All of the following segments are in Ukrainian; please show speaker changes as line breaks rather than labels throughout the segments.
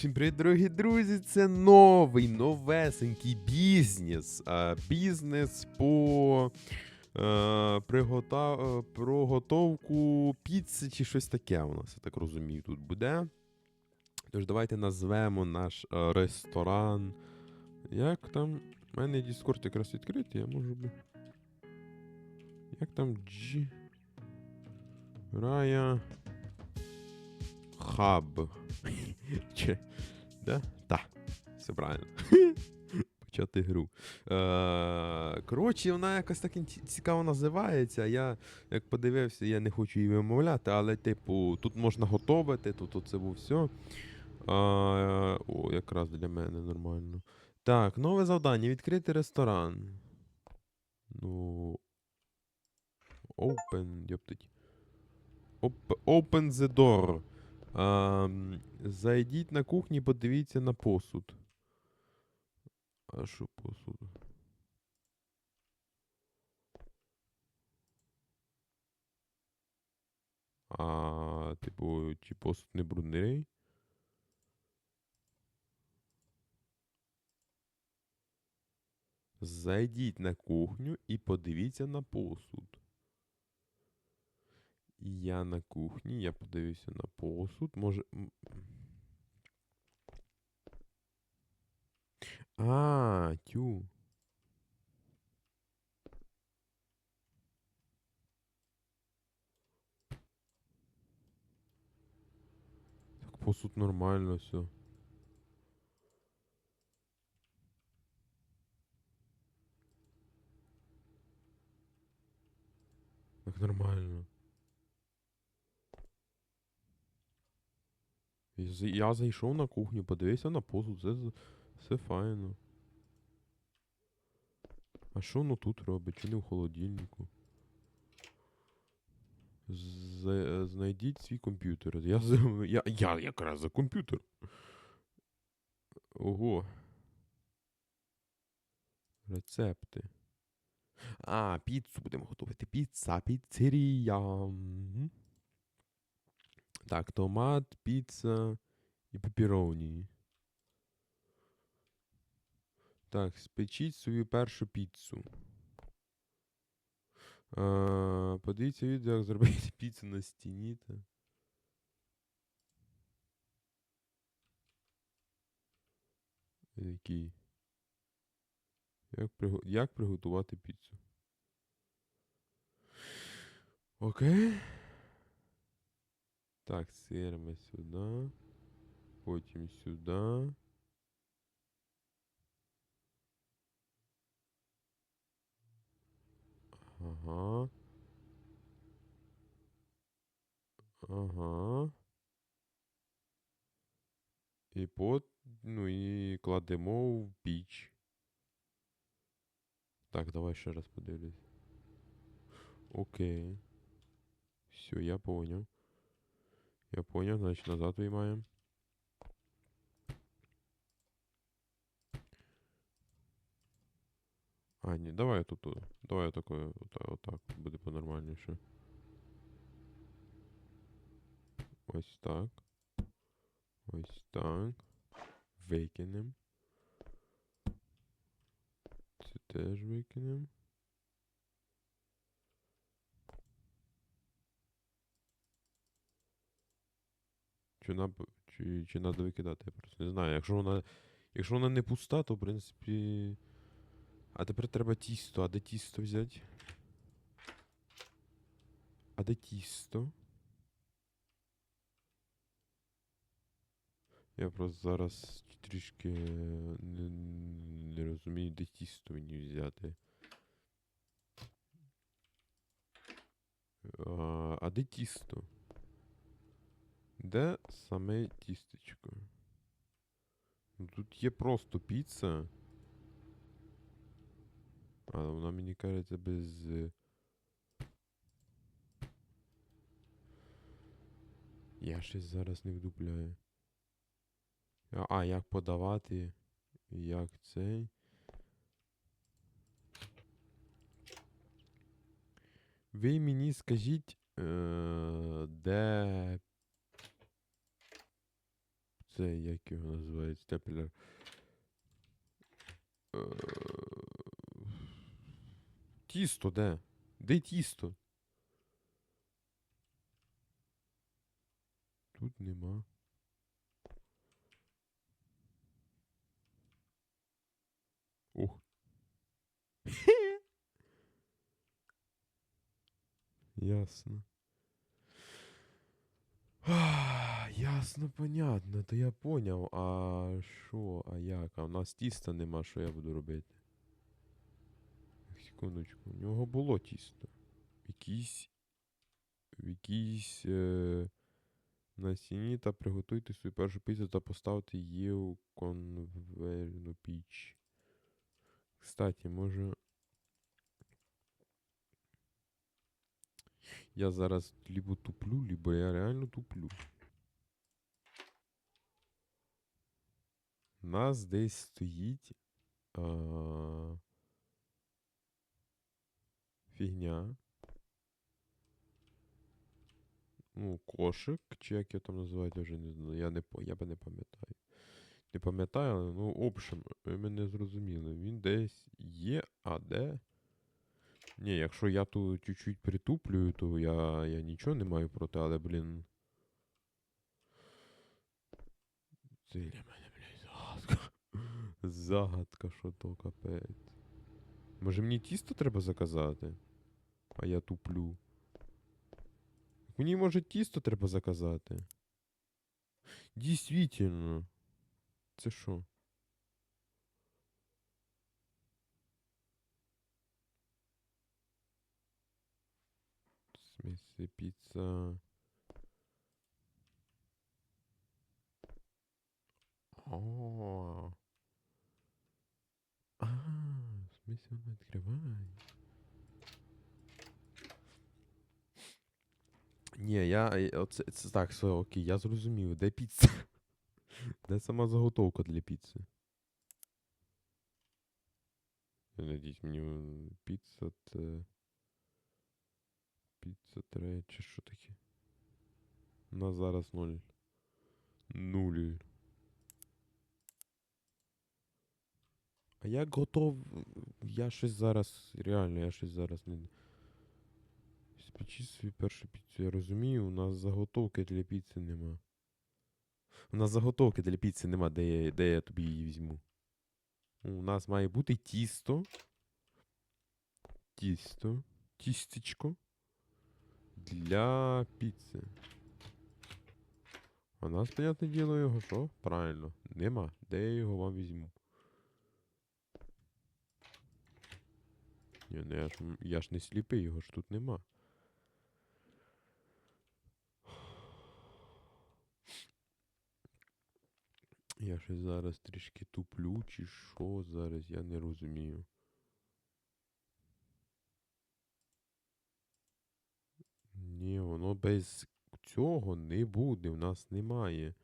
Всім привіт, дорогі друзі! Це новий новесенький бізнес. Бізнес по е, пригота... е, приготовку піци чи щось таке у нас, я так розумію, тут буде. Тож давайте назвемо наш е, ресторан. Як там? У мене Discord якраз відкритий, я можу би. Як там G? Рая. Хаб. Да? Так. Все правильно. Почати гру. Е, коротше, вона якось так цікаво називається. Я як подивився, я не хочу її вимовляти, але, типу, тут можна готувати, тут оце був все. Е, о, якраз для мене нормально. Так, нове завдання. Відкрити ресторан. Ну. Open, йоптить. Open the door. Ам, зайдіть на кухню і подивіться на посуд. А що посуд? А, типу, чи посуд не брудний? Зайдіть на кухню і подивіться на посуд. Я на кухні, я подивився на посуд. Може. А, тю. Так посуд нормально все. Так нормально. Я зайшов на кухню, подивився на посуд, все, все файно. А що воно тут робить? Чи не в холодильнику? З- Знайдіть свій комп'ютер. Я, я, я якраз за комп'ютер. Ого. Рецепти. А, піцу будемо готувати. Піца, піцерія. Так, томат, піца і пеппероні. Так, спечіть свою першу піцу. А, подивіться відео, як зробити піцу на стіні. Та. Який? Як, приго... як приготувати піцу? Окей. Так, сир ми сюди. Потім сюди. Ага. Ага. І пот, ну і кладемо в піч. Так, давай ще раз подивлюсь. Окей. Все, я понял. Я понял, значит назад виймаємо. А, ні, давай тут. о, Давай такое, отак, отак буде по-нормальніше. Ось так. Ось так. Викинем. Це теж викинем. Чи, наб... чи, чи надо викидати, я просто не знаю. Якщо вона. Якщо вона не пуста, то в принципі. А тепер треба тісто. А де тісто взяти? А де тісто? Я просто зараз трішки не, не розумію, де тісто мені взяти. А, а де тісто? Де саме тістечко? Тут є просто піца. Але вона мені кажеться без. е, Я щось зараз не вдупляю. А, а, як подавати? Як цей? Ви мені скажіть, е, де цей, як його називають, степлер. Е, Тісто де? Де тісто? Тут нема. Ух. Ясно. Ясно, понятно, то я поняв. А що, а як? А в нас тіста нема, що я буду робити? Секундочку, у нього було тісто. Якийсь. В якійсь. Е... На стіні та приготуйте свою першу піцу та поставте її у конвейерну піч. Кстати, може. Я зараз либо туплю, либо я реально туплю. Нас десь стоїть а, фігня. Ну, кошик, чи як його там називають, я вже не знаю. Я не я би не пам'ятаю. Не пам'ятаю, але ну, в общем, ви мене зрозуміли. Він десь є, а де? Ні, якщо я тут чуть-чуть притуплюю, то я, я нічого не маю проти, але, блін. Це для мене, блядь, загадка. Загадка, що то капець. Може мені тісто треба заказати? А я туплю. Мені, може, тісто треба заказати. Дійсно. Це що? В смысле, пицца. О. А, в смысле, он открывает. Ні, я. е, Оце, це, так, все, окей, я зрозумів. Де піца? Де сама заготовка для піци? Надіюсь, мені м, піца це. Піца чи що таке? У нас зараз ноль. Нуль. А як готов. Я щось зараз. Реально, я щось зараз не. Спечи свою першу піцу. Я розумію, у нас заготовки для піци нема. У нас заготовки для піци нема, де я, де я тобі її візьму. У нас має бути тісто. Тісто. Тістечко. Для піци. А нас, понятне діло, його що? Правильно. Нема. Де я його вам візьму? Ні, ну я ж, я ж не сліпий, його ж тут нема. Я щось зараз трішки туплю, чи що зараз, я не розумію. Ні, воно без цього не буде. В нас немає.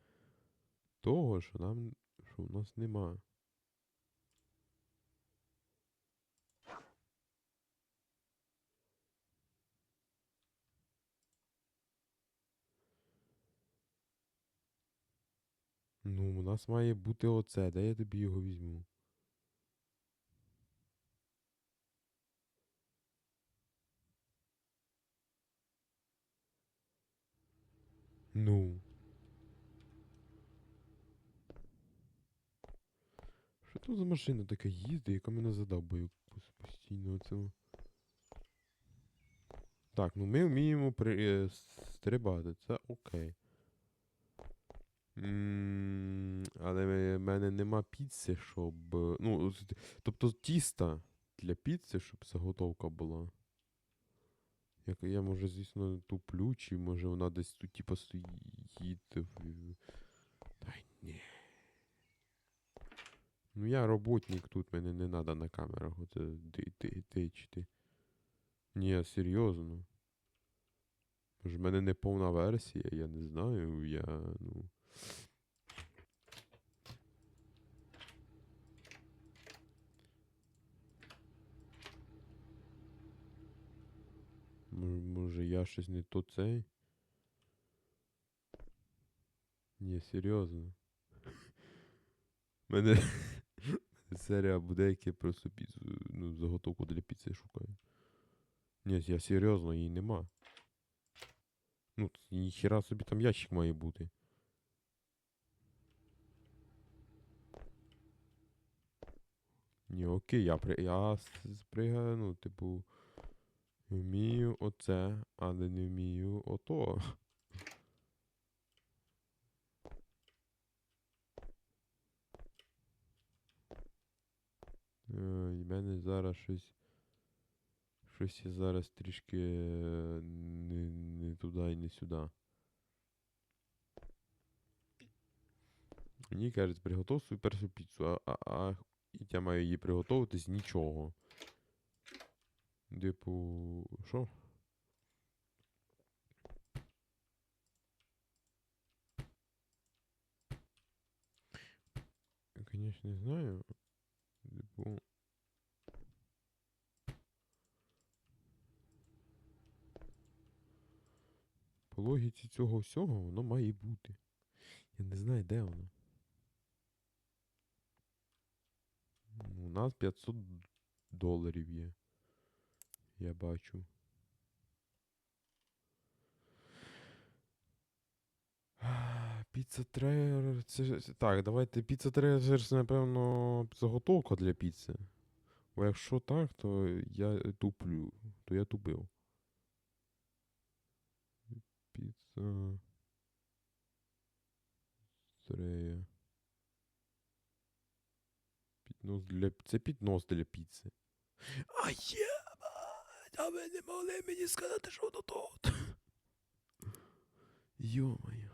Того, що нам. що в нас нема. Ну, у нас має бути оце, де я тобі його візьму? Ну. Що тут за машина така їздить, яка мене задабає пос- постійно цього. Так, ну ми вміємо при... е, стрибати, це окей. Але в мене нема піци, щоб. е, Ну, тобто тіста для піци, щоб заготовка була. Як я, може, звісно, туплю, чи може вона десь тут, типа, стоїть. Та ні. Ну я роботник тут, мене не треба на камерах ти- тичити. Ні, серйозно. Може, в мене не повна версія, я не знаю, я, ну. Мо- Може, я щось не то цей? Ні, серйозно. мене серія буде, як я просто піцу, ну, заготовку для піци шукаю. Ні, я серйозно, її нема. Ну, ніхіра собі там ящик має бути. Ні, окей, я при. Я спригаю, ну, типу. Вмію оце, але не вмію ото. Е, І мене зараз щось. Щось я зараз трішки е, не, не туди і не сюди. Мені кажуть, приготуй свою першу піцу, а, а, а я маю її приготувати з нічого. Типу, що? Конечно, не знаю. Типу. По логіці цього всього воно має бути. Я не знаю, де воно. Ну, У нас 500 доларів є. Я бачу. Піца трейер. Це Так, давайте піца трейер, це, напевно, заготовка для піци. Бо якщо так, то я туплю. То я тупив. Піца. Трея. Піднос для. Це піднос для піци. А є! А ви не могли мені сказати, що воно тут. Йо-моє.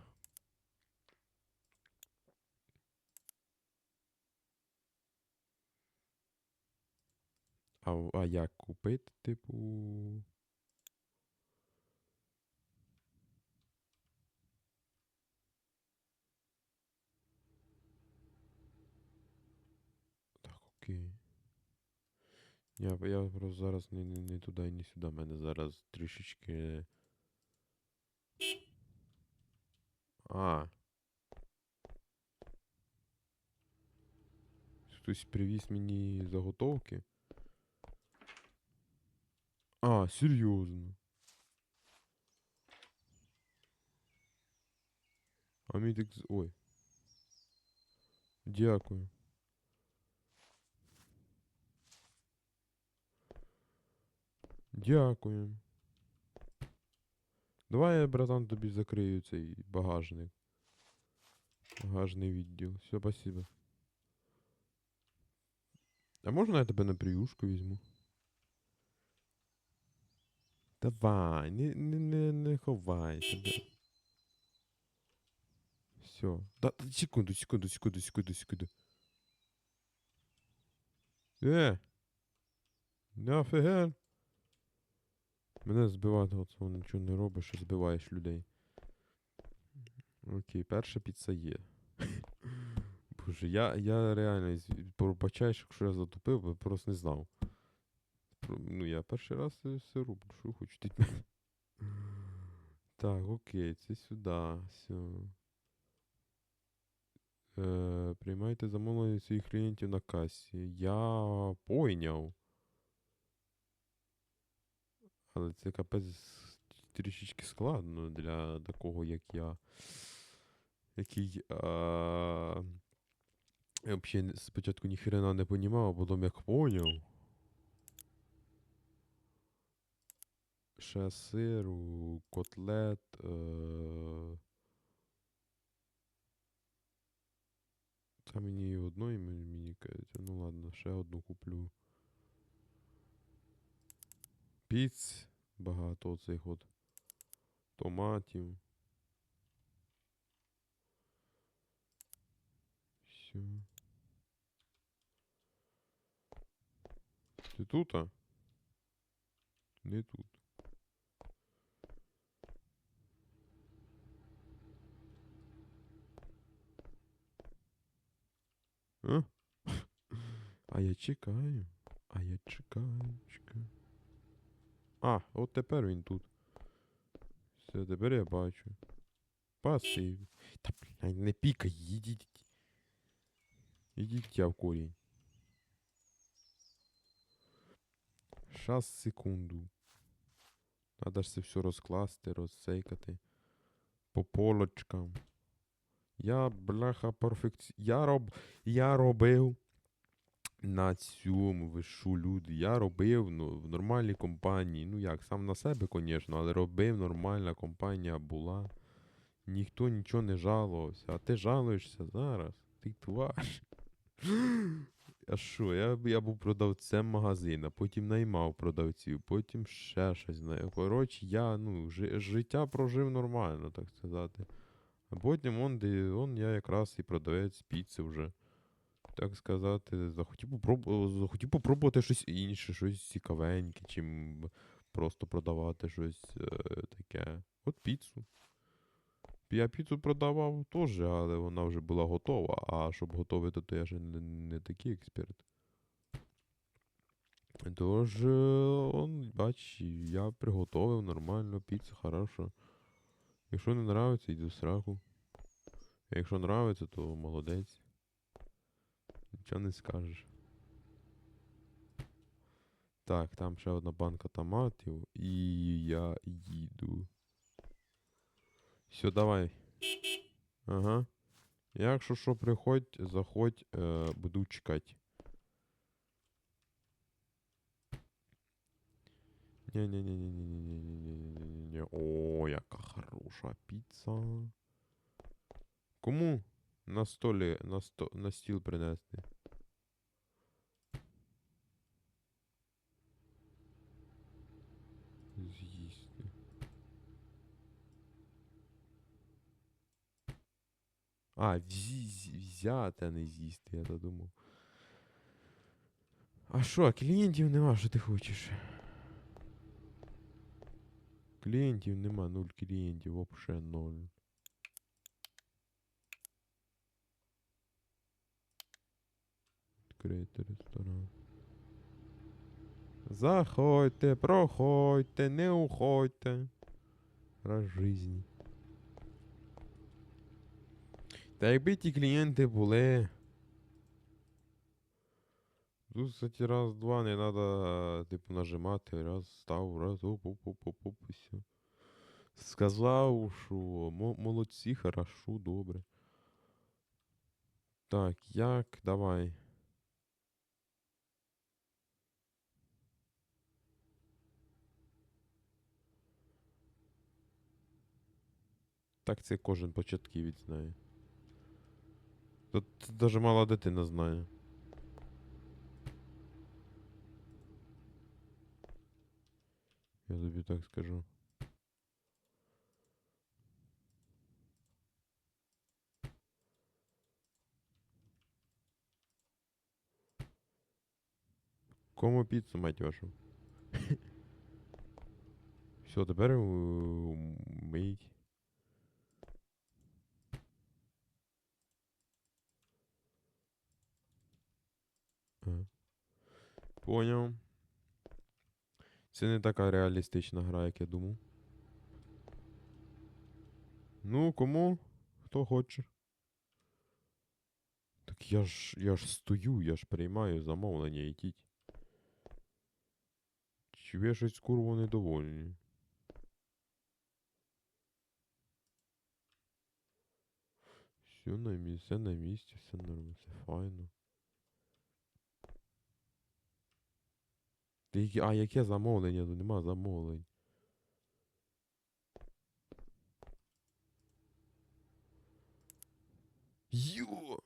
А, а як купити, типу. Так, окей. Я, я просто зараз не, не, не туди не сюди. Мене зараз трішечки. А. Хтось привіз мені заготовки. А, серйозно. А мій так. Ой. Дякую. Дякую. Давай братан, тобі закрию цей багажник. Багажний відділ. Все, спасибо. А можна я тебе на приюшку візьму? Давай, не, не, не, не ховайся. Да. Все. Да, секунду, секунду, секунду, секунду, секунду. Е! Нафіга? Мене збивати, воно нічого не робиш, що збиваєш людей. Окей, перша піца є. Боже, я, я реально пробачаю, що якщо я затупив, бо просто не знав. Ну, я перший раз все роблю, що хочете. Так, окей, це сюди, все. Е, приймайте замовлення своїх клієнтів на касі. Я пойняв. Але це капець трішечки складно для такого, як я. Який. А... Я взагалі спочатку ніхрена не понімав, а потім як поняв. Ще сиру, котлет. Е... Та мені і одної мені, кажеться. Ну ладно, ще одну куплю. Піц багато оцих от томатів. Все. Ти тут, а? Не тут. А? А я чекаю. А я чекаю, чекаю. А, от тепер він тут. Все, тепер я бачу. Пасив. Та блядь, не пікай, їдіть. Ідіть я в корінь. Щас секунду. Надо ж це все розкласти, розсейкати. По полочкам. Я, бляха, перфекці... Я роб... Я робив на цьому, ви що, люди, я робив ну, в нормальній компанії. Ну як, сам на себе, звісно, але робив, нормальна компанія була. Ніхто нічого не жалувався. А ти жалуєшся зараз. Ти тварь. А що, я, я був продавцем магазина, потім наймав продавців, потім ще щось. Коротше, я ну, жи- життя прожив нормально, так сказати. А потім он, де, он я якраз і продавець піци вже. Так сказати, захотів, попроб... захотів попробувати щось інше, щось цікавеньке, чим просто продавати щось е, таке. От піцу. Я піцу продавав теж, але вона вже була готова. А щоб готувати, то я ще не, не такий експерт. Тож, е, он, бач, я приготовив нормально, піцу, хорошо. Якщо не нравиться, йди в сраку. Якщо нравиться, то молодець. Нічого не скажеш. Так, там ще одна банка томатів, і я їду. Все, давай. Ага. Якщо що, приходь, заходь, е, буду чекати. Не-не-не-не-не-не-не-не-не-не-не. О, яка хороша піца. Кому на столі, на, сто, на стіл принести? З'їсти. А, взі, зі- взяти, а не з'їсти, я то думав. А що, клієнтів нема, що ти хочеш? Клієнтів нема, нуль клієнтів, вообще ноль. Відкрити ресторан. Заходьте, проходьте, не уходьте. Раз жизни. Та якби ті клієнти були. Тут, кстати, раз, два, не надо, типу, нажимати. Раз, став, раз, оп, оп, оп, оп, оп, все. Сказав, що мо- молодці, хорошо, добре. Так, як? Давай. Так це кожен початківець знає. Тут даже мала дитина знає. Я тобі так скажу. Кому піцу, мать вашу? Все, тепер е, мить. Ага. Поняв. Це не така реалістична гра, як я думав. Ну, кому? Хто хоче. Так я ж я ж стою, я ж приймаю замовлення, ідіть. Чи ви щось курво недовольні? Все на місці, все на місці, все нормально, все файно. Ти А яке замовлення? Тут нема замовлень. Йо!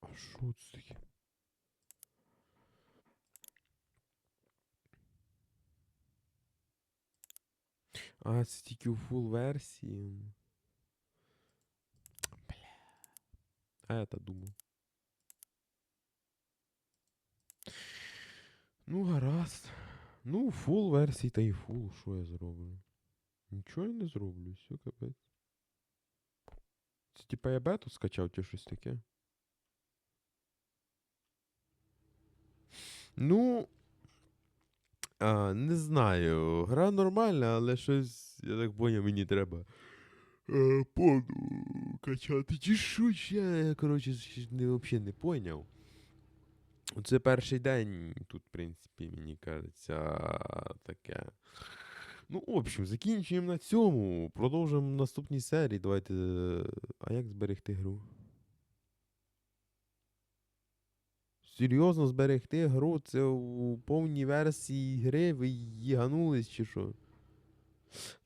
А що це таке? А, це тільки у фул версії. Бля. А я то думав. Ну, гаразд. Ну, фул версії та й фул, що я зроблю? Нічого я не зроблю, все капець. Це типа я бету скачав чи щось таке? Ну. А, не знаю. Гра нормальна, але щось, я так поняв, мені треба. Е, повну качати. Чи що ще? Я, коротше, взагалі не поняв. Це перший день тут, в принципі, мені кажеться, таке. Ну, в общем, закінчуємо на цьому. Продовжимо наступній серії. Давайте. е, А як зберегти гру? Серйозно зберегти гру? Це у повній версії гри ви їганулись чи що?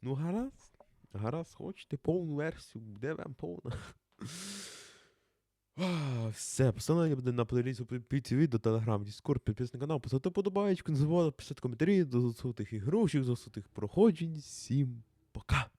Ну, гаразд. Гаразд, хочете повну версію, де вам повна. Все, посилання буде на плейліст під цим відео, телеграм, дискорд, підписуйтесь на канал, поставте подобаєчку, не забувайте писати коментарі, до засутих ігрушок, засутих проходжень. Всім пока!